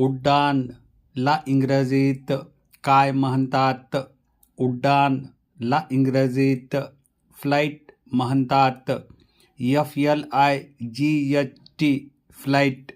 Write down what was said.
उड्डाणला इंग्रजीत काय म्हणतात? उड्डाणला इंग्रजीत फ्लाईट म्हणतात. F L I G H T flight